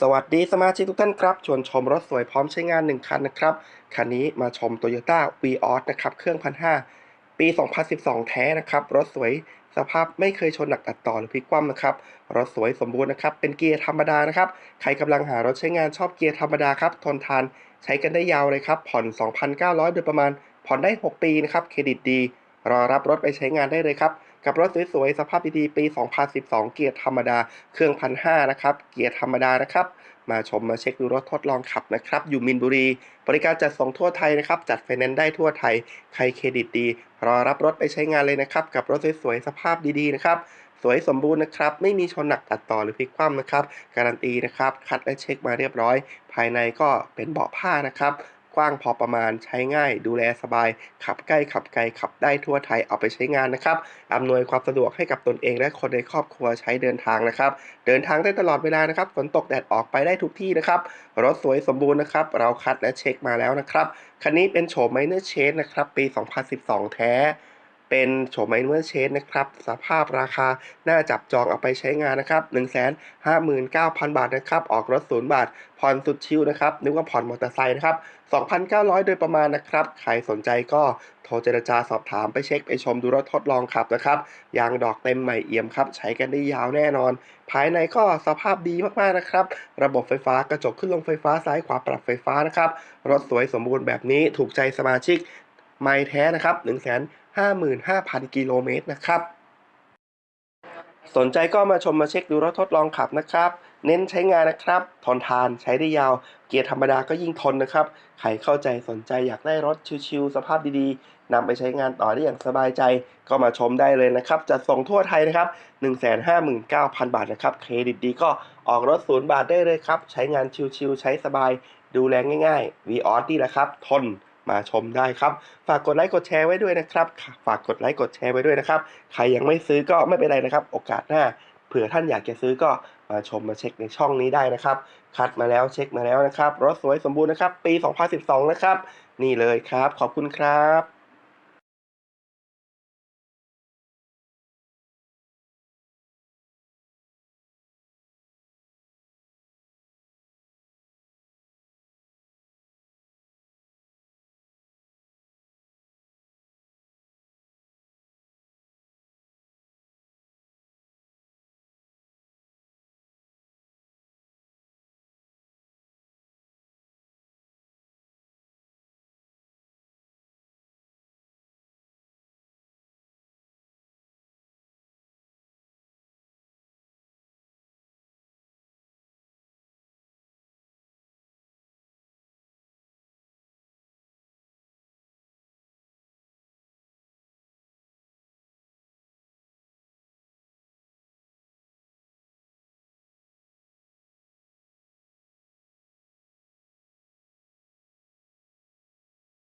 สวัสดีสมาชิกทุกท่านครับ ชวนชมรถสวยพร้อมใช้งาน 1 คันนะครับ คันนี้มาชม Toyota v ีออนะครับ เครื่อง1,500ปี 2012 แท้นะครับ รถสวยสภาพไม่เคยชนหนักตัดต่อหรือพลิกคว่ำนะครับ รถสวยสมบูรณ์นะครับ เป็นเกียร์ธรรมดานะครับ ใครกำลังหารถใช้งานชอบเกียร์ธรรมดาครับ ทนทานใช้กันได้ยาวเลยครับ ผ่อน 2,900 โดยประมาณ ผ่อนได้ 6 ปีนะครับ เครดิตดี รอรับรถไปใช้งานได้เลยครับ กับรถสวยๆสภาพดีๆปี 2012 เกียร์ธรรมดา เครื่อง1,500นะครับ เกียร์ธรรมดานะครับมาชมมาเช็คดูรถทดลองขับนะครับ อยู่มินบุรี บริการจัดส่งทั่วไทยนะครับ จัดไฟแนนซ์ได้ทั่วไทย ใครเครดิตดี รอรับรถไปใช้งานเลยนะครับ กับรถสวยๆ สภาพดีๆ นะครับ สวยสมบูรณ์นะครับ ไม่มีชนหนักตัดต่อหรือพลิกคว่ำนะครับ การันตีนะครับ คัดและเช็คมาเรียบร้อย ภายในก็เป็นเบาะผ้านะครับ กว้างพอประมาณใช้ง่าย ดูแลสบาย ขับใกล้ขับไกลขับได้ทั่วไทยเอาไปใช้งานนะครับอำนวยความสะดวกให้กับตนเองและคนในครอบครัวใช้เดินทางนะครับ เดินทางได้ตลอดเวลานะครับฝนตกแดดออกไปได้ทุกที่นะครับรถสวยสมบูรณ์นะครับ เราคัดและเช็คมาแล้วนะครับคันนี้เป็นโฉมไมเนอร์เชนนะครับปี 2012 แท้ เป็นโฉมไมเนอร์เชนนะครับ สภาพราคาน่าจับจองเอาไปใช้งานนะครับ 159,000 บาทนะครับ ออกรถศูนย์บาท ผ่อนสุดชิลนะครับ นึกว่าผ่อนมอเตอร์ไซค์นะครับ 2,900 โดยประมาณนะครับ ใครสนใจก็โทรเจรจาสอบถามไปเช็คไปชมดูรถทดลองขับนะครับ ยางดอกเต็มใหม่เอี่ยมครับ ใช้กันได้ยาวแน่นอน ภายในก็สภาพดีมากๆนะครับ ระบบไฟฟ้ากระจกขึ้นลงไฟฟ้าซ้ายขวาปรับไฟฟ้านะครับ รถสวยสมบูรณ์แบบนี้ถูกใจสมาชิก ไม่แท้นะครับ155,000 กิโลเมตรนะครับ สนใจก็มาชมมาเช็คดูรถทดลองขับนะครับ เน้นใช้งานนะครับ ทนทานใช้ได้ยาว เกียร์ธรรมดาก็ยิ่งทนนะครับ ใครเข้าใจสนใจอยากได้รถชิวๆสภาพดีๆนำไปใช้งานต่อได้อย่างสบายใจ ก็มาชมได้เลยนะครับ จัดส่งทั่วไทยนะครับ 159,000 บาทนะครับ เครดิตดีก็ออกรถศูนย์บาทได้เลยครับ ใช้งานชิวๆใช้สบาย ดูแลง่ายๆ v ีออสนี่แหละครับ ทน มาชมได้ครับ ฝากกดไลค์กดแชร์ไว้ด้วยนะครับ ฝากกดไลค์กดแชร์ไว้ด้วยนะครับ ใครยังไม่ซื้อก็ไม่เป็นไรนะครับ โอกาสหน้า เผื่อท่านอยากจะซื้อก็มาชมมาเช็คในช่องนี้ได้นะครับ คัดมาแล้วเช็คมาแล้วนะครับ รถสวยสมบูรณ์นะครับ ปี 2012 นะครับ นี่เลยครับ ขอบคุณครับ